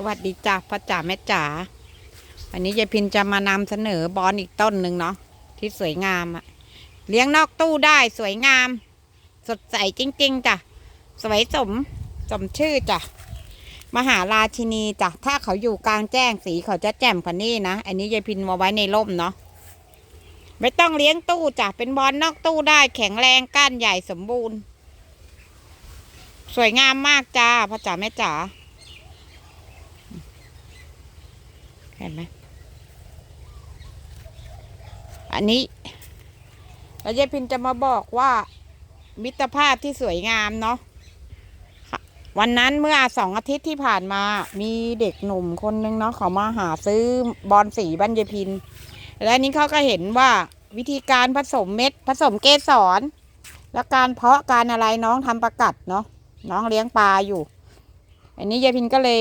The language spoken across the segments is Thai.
สวัสดีจ้าพ่อจ๋าแม่จ๋าวันนี้ยายพินจะมานำเสนอบอนอีกต้นหนึ่งเนาะที่สวยงามอะเลี้ยงนอกตู้ได้สวยงาม สดใสจริง ๆจ้ะสวยสมสมชื่อจ้ะมหาราชินีจ้ะถ้าเขาอยู่กลางแจ้งสีเขาจะแจ่มกว่านี้นะอันนี้ยายพินมาไว้ในร่มเนาะไม่ต้องเลี้ยงตู้จ้ะเป็นบอลนอกตู้ได้แข็งแรงก้านใหญ่สมบูรณ์ สวยงามมากจ้าพ่อจ๋าแม่จ๋า เห็นไหมอันนี้แล้วยายพินจะมาบอกว่า มิตรภาพที่สวยงามเนาะวันนั้นเมื่อสองอาทิตย์ที่ผ่านมา มีเด็กหนุ่มคนนึงเนาะเขามาหาซื้อบอลสีบ้านยายพิน และนี้เขาก็เห็นว่าวิธีการผสมเม็ด ผสมเกสร และการเพาะการอะไรน้องทำประกัดเนาะน้องเลี้ยงปลาอยู่ อันนี้ยายพินก็เลย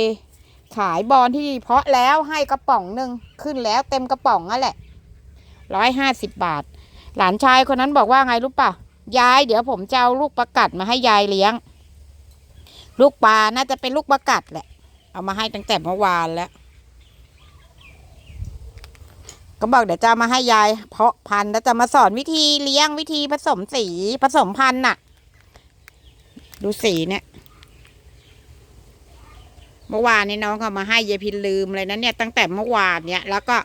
ขายบอลที่เพาะแล้วให้กระป๋องหนึ่งขึ้นแล้วเต็มกระป๋องนั่นแหละร้อยห้าสิบบาท หลานชายคนนั้นบอกว่าไงรู้ป่ะยายเดี๋ยวผมจะเอาลูกประกัดมาให้ยายเลี้ยง ลูกปลาน่าจะเป็นลูกประกัดแหละ เอามาให้ตั้งแต่เมื่อวานแล้ว ก็บอกเดี๋ยวจะมาให้ยาย เพาะพันธุ์แล้วจะมาสอนวิธีเลี้ยงวิธีผสมสีผสมพันธุ์น่ะ ดูสีเนี่ย เมื่อวานนี้น้องเขามาให้ยายพินลืมเลยนะเนี่ยตั้งแต่เมื่อวานเนี่ยแล้วก็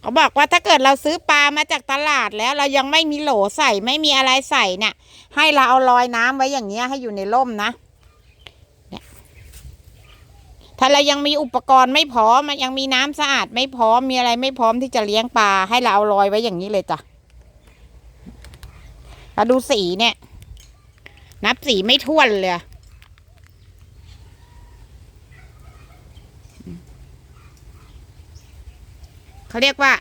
เขาบอกว่าถ้าเกิดเราซื้อปลามาจากตลาดแล้ว เรายังไม่มีโหลใส่ไม่มีอะไรใส่เนี่ย ให้เราเอาลอยน้ำไว้อย่างเงี้ยให้อยู่ในร่มนะเนี่ยถ้าเรายังมีอุปกรณ์ไม่พร้อมมันยังมีน้ำสะอาดไม่พร้อมมีอะไรไม่พร้อมที่จะเลี้ยงปลาให้เราเอาลอยไว้อย่างนี้เลยจ้ะเราดูสีเนี่ย นับสีไม่ท้วนเลย เขาเรียกว่า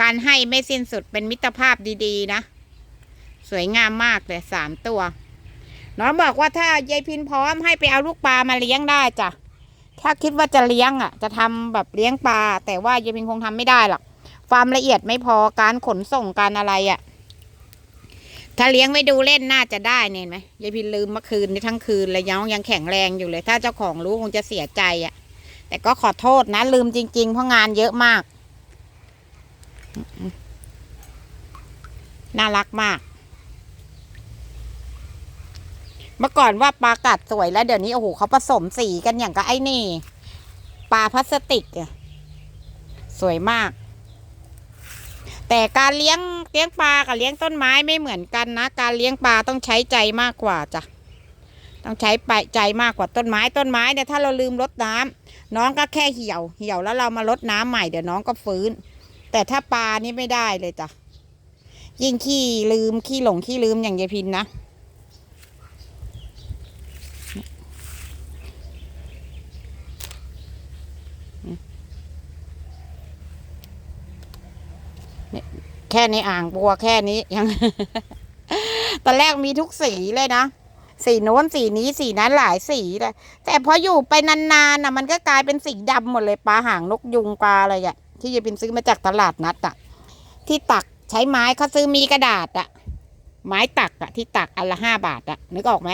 การให้ไม่สิ้นสุดเป็นมิตรภาพดีๆ นะ สวยงามมากเลยสามตัว น้องบอกว่าถ้ายายพินพร้อมให้ไปเอาลูกปลามาเลี้ยงได้จ้ะถ้าคิดว่าจะเลี้ยงอะ จะทำแบบเลี้ยงปลา แต่ว่ายายพินคงทำไม่ได้หรอกความละเอียดไม่พอการขนส่งการอะไรอะ ถ้าเลี้ยงไว้ดูเล่นน่าจะได้เนี่ยไหมยายพินลืมเมื่อคืนนี้ทั้งคืนเลยยังยังแข็งแรงอยู่เลย ถ้าเจ้าของรู้คงจะเสียใจอะ แต่ก็ขอโทษนะลืมจริง ๆ เพราะงานเยอะมาก น่ารักมาก เมื่อก่อนว่าปลากัดสวยแล้วเดี๋ยวนี้โอ้โหเขาผสมสีกันอย่างกับไอ้นี่ ปลาพลาสติกอะสวยมาก แต่การเลี้ยงเลี้ยงปลากับเลี้ยงต้นไม้ไม่เหมือนกันนะ การเลี้ยงปลาต้องใช้ใจมากกว่าจ้ะต้องใช้ไปใจมากกว่าต้นไม้ต้นไม้เนี่ยถ้าเราลืมรดน้ำน้องก็แค่เหี่ยว เหี่ยวแล้วเรามารดน้ำใหม่เดี๋ยวน้องก็ฟื้น แต่ถ้าปลานี่ไม่ได้เลยจ้ะ ยิ่งขี้ลืมขี้หลงขี้ลืมอย่างยายพินนะ แค่ในอ่างบัวแค่นี้ยังตอนแรกมีทุกสีเลยนะสีโน้นสีนี้สีนั้นหลายสีเลยแต่พออยู่ไปนานๆน่ะมันก็กลายเป็นสีดำหมดเลยปลาหางนกยุงปลาอะไรอะ ที่ยายพินซื้อมาจากตลาดนัดอะที่ตักใช้ไม้เขาซื้อมีกระดาษอะไม้ตักอะที่ตักอันละห้าบาทอะนึกออกไหม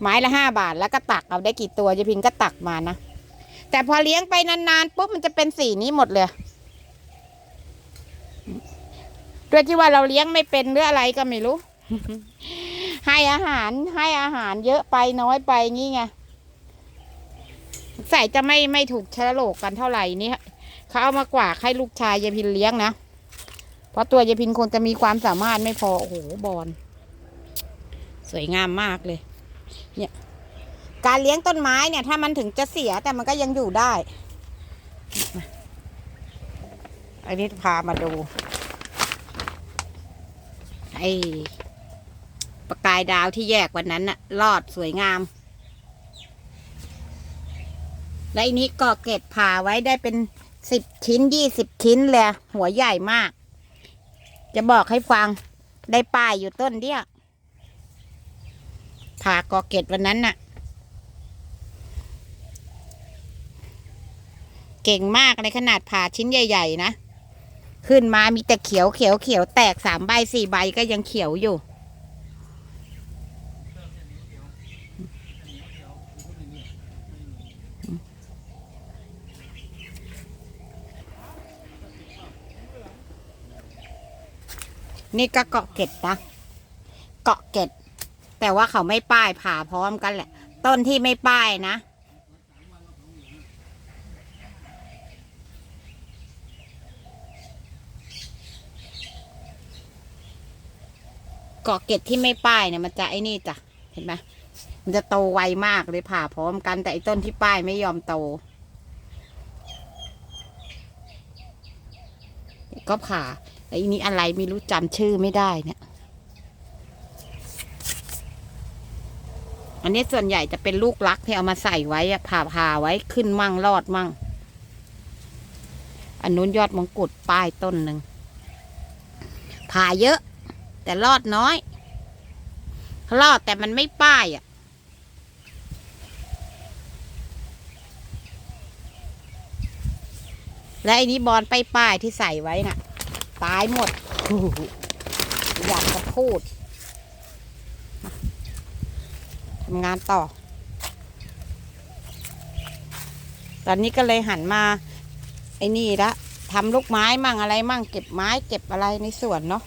ไม้ละห้าบาทแล้วก็ตักเอาได้กี่ตัวยายพินก็ตักมานะแต่พอเลี้ยงไปนานๆปุ๊บมันจะเป็นสีนี้หมดเลยด้วยที่ว่าเราเลี้ยงไม่เป็นหรืออะไรก็ไม่รู้ ให้อาหารให้อาหารเยอะไปน้อยไปงี้ไงใส่จะไม่ไม่ถูกเชื้อโรคกันเท่าไหร่นี่ เขาเอามากว่าให้ลูกชายยายพินเลี้ยงนะ เพราะตัวยายพินคงจะมีความสามารถไม่พอ โอ้โห บอล สวยงามมากเลย เนี่ย การเลี้ยงต้นไม้เนี่ย ถ้ามันถึงจะเสียแต่มันก็ยังอยู่ได้ อันนี้พามาดู ไอ้ประกายดาวที่แยกวันนั้นน่ะ รอดสวยงามและอันนี้ก็เก็บผ่าไว้ได้เป็น สิบชิ้นยี่สิบชิ้นเลยหัวใหญ่มาก จะบอกให้ฟังได้ป้ายอยู่ต้นเดียวผ่ากอเกตวันนั้นน่ะ เก่งมากในขนาดผ่าชิ้นใหญ่ ๆ นะ ขึ้นมามีแต่เขียวเขียวเขียวแตกสามใบสี่ใบก็ยังเขียวอยู่ นี่ก็เกาะเก็ดนะเกาะเก็ด แต่ว่าเขาไม่ป้ายผ่าพร้อมกันแหละ ต้นที่ไม่ป้ายนะ เกาะเก็ดที่ไม่ป้ายเนี่ยมันจะไอ้นี่จ้ะ เห็นไหมมันจะโตไวมากเลยผ่าพร้อมกัน แต่ไอ้ต้นที่ป้ายไม่ยอมโต ก็ผ่า ไอ้นี่อะไรไม่รู้จำชื่อไม่ได้เนี่ย อันนี้ส่วนใหญ่จะเป็นลูกรักที่เอามาใส่ไว้อะผ่าผ่าไว้ขึ้นมั่งรอดมั่ง อันนู้นยอดมงกุฎป้ายต้นหนึ่งผ่าเยอะ แต่รอดน้อย รอดแต่มันไม่ป้ายอะและไอ้นี้บอลป้ายป้ายๆที่ใส่ไว้น่ะ ตายหมด อยากจะพูดทำงานต่อ ตอนนี้ก็เลยหันมา ไอ้นี่ละทำลูกไม้มั่งอะไรมั่งเก็บไม้เก็บอะไรในสวนเนาะ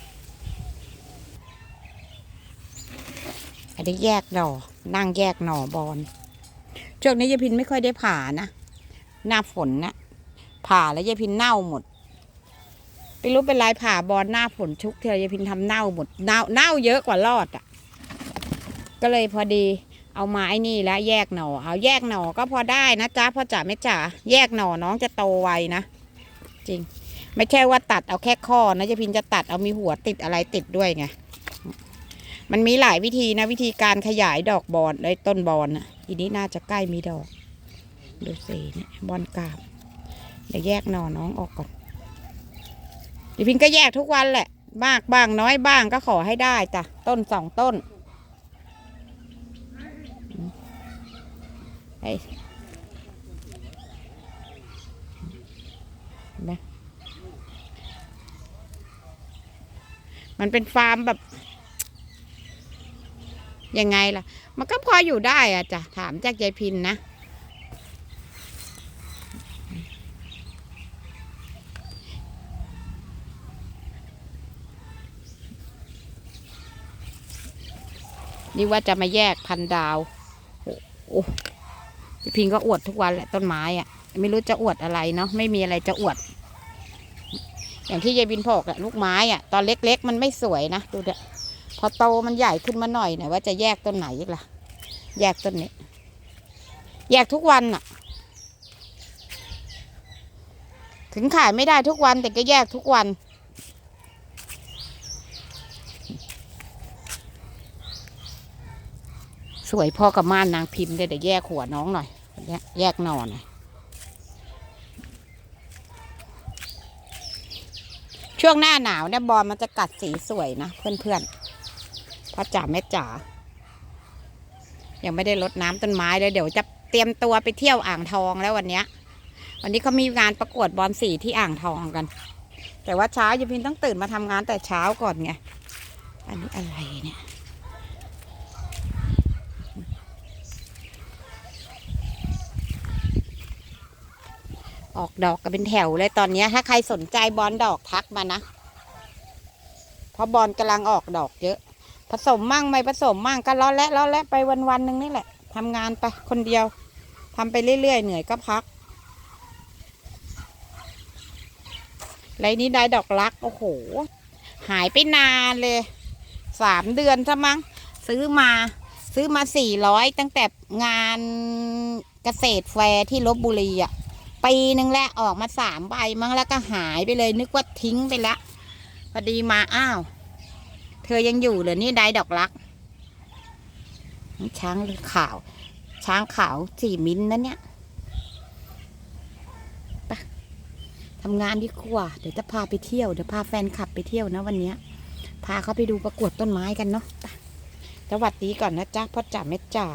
อันนี้แยกหน่อ นั่งแยกหน่อบอลช่วงนี้ยายพินไม่ค่อยได้ผ่านะ หน้าฝนนะผ่าแล้วยายพินเน่าหมด ไม่รู้เป็นไรผ่าบอลหน้าฝนชุกเธอยายพินทำเน่าหมดเน่าเน่าเยอะกว่ารอดอะ ก็เลยพอดีเอามาไอ้นี่แล้วแยกหน่อ เอาแยกหน่อก็พอได้นะจ๊ะพ่อจ๋าแม่จ๋าแยกหน่อน้องจะโตไวนะ จริง ไม่ใช่ว่าตัดเอาแค่ข้อนะยายพินจะตัดเอามีหัวติดอะไรติดด้วยไงมันมีหลายวิธีนะวิธีการขยายดอกบอลไอ้ต้นบอลน่ะทีนี้น่าจะใกล้มีดอก ดูสิเนี่ยบอลกาบเดี๋ยวแยกหน่อน้องออกก่อน ดี๋ยพินก็แยกทุกวันแหละ มากบ้างน้อยบ้างก็ขอให้ได้จ้ะต้นสองต้นไอ้เนไหมมันเป็นฟาร์มแบบ ยังไงล่ะ มันก็พออยู่ได้อะจ้ะถามจากยายพินนะ นี่ว่าจะมาแยกพันดาวโอ้โอ้ยพินก็อวดทุกวันแหละต้นไม้อะไม่รู้จะอวดอะไรเนาะไม่มีอะไรจะอวด อย่างที่ยายบินบอกอะลูกไม้อะตอนเล็ก ๆ มันไม่สวยนะดูเถอะพอโตมันใหญ่ขึ้นมาหน่อยหน่อยว่าจะแยกต้นไหนอีกล่ะ แยกต้นนี้ แยกทุกวันน่ะถึงขายไม่ได้ทุกวันแต่ก็แยกทุกวัน สวยพ่อกับม่านนางพิมพ์เดี๋ยวแยกหัวน้องหน่อย แยกหนอหน่อยช่วงหน้าหนาวเนี่ยบอลมันจะกัดสีสวยนะเพื่อนๆพ่อจ๋าแม่จ๋ายังไม่ได้รดน้ำต้นไม้เลยเดี๋ยวจะเตรียมตัวไปเที่ยวอ่างทองแล้ววันเนี้ย วันนี้เขามีงานประกวดบอลสีที่อ่างทองกัน แต่ว่าเช้ายายพินต้องตื่นมาทำงานแต่เช้าก่อนไงอันนี้อะไรเนี่ย ออกดอกกันเป็นแถวเลยตอนนี้ถ้าใครสนใจบอลดอกทักมานะ เพราะบอลกำลังออกดอกเยอะ ผสมมั่งไม่ผสมมั่งก็ล้อและล้อและไปวันวันหนึ่งนี่แหละทำงานไปคนเดียวทำไปเรื่อยๆเหนื่อยก็พักไรนี้ได้ดอกรัก โอ้โห หายไปนานเลย สามเดือนซะมั้ง ซื้อมาซื้อมาสี่ร้อยตั้งแต่งานเกษตรแฟร์ที่ลบบุรีอะ ปีหนึ่งแหล้วออกมาสามใบมั้งแล้วก็หายไปเลยนึกว่าทิ้งไปแล้วพอดีมาอ้าว เธอยังอยู่เหรอนี่ได้ดอกรัก ช้างขาว ช้างขาวสี่มิ้นท์นะเนี่ยไปทำงานดีกว่าเดี๋ยวจะพาไปเที่ยวเดี๋ยวพาแฟนคลับไปเที่ยวนะวันนี้พาเขาไปดูประกวดต้นไม้กันเนาะสวัสดีก่อนนะจ๊ะพ่อจ๋าแม่จ๋า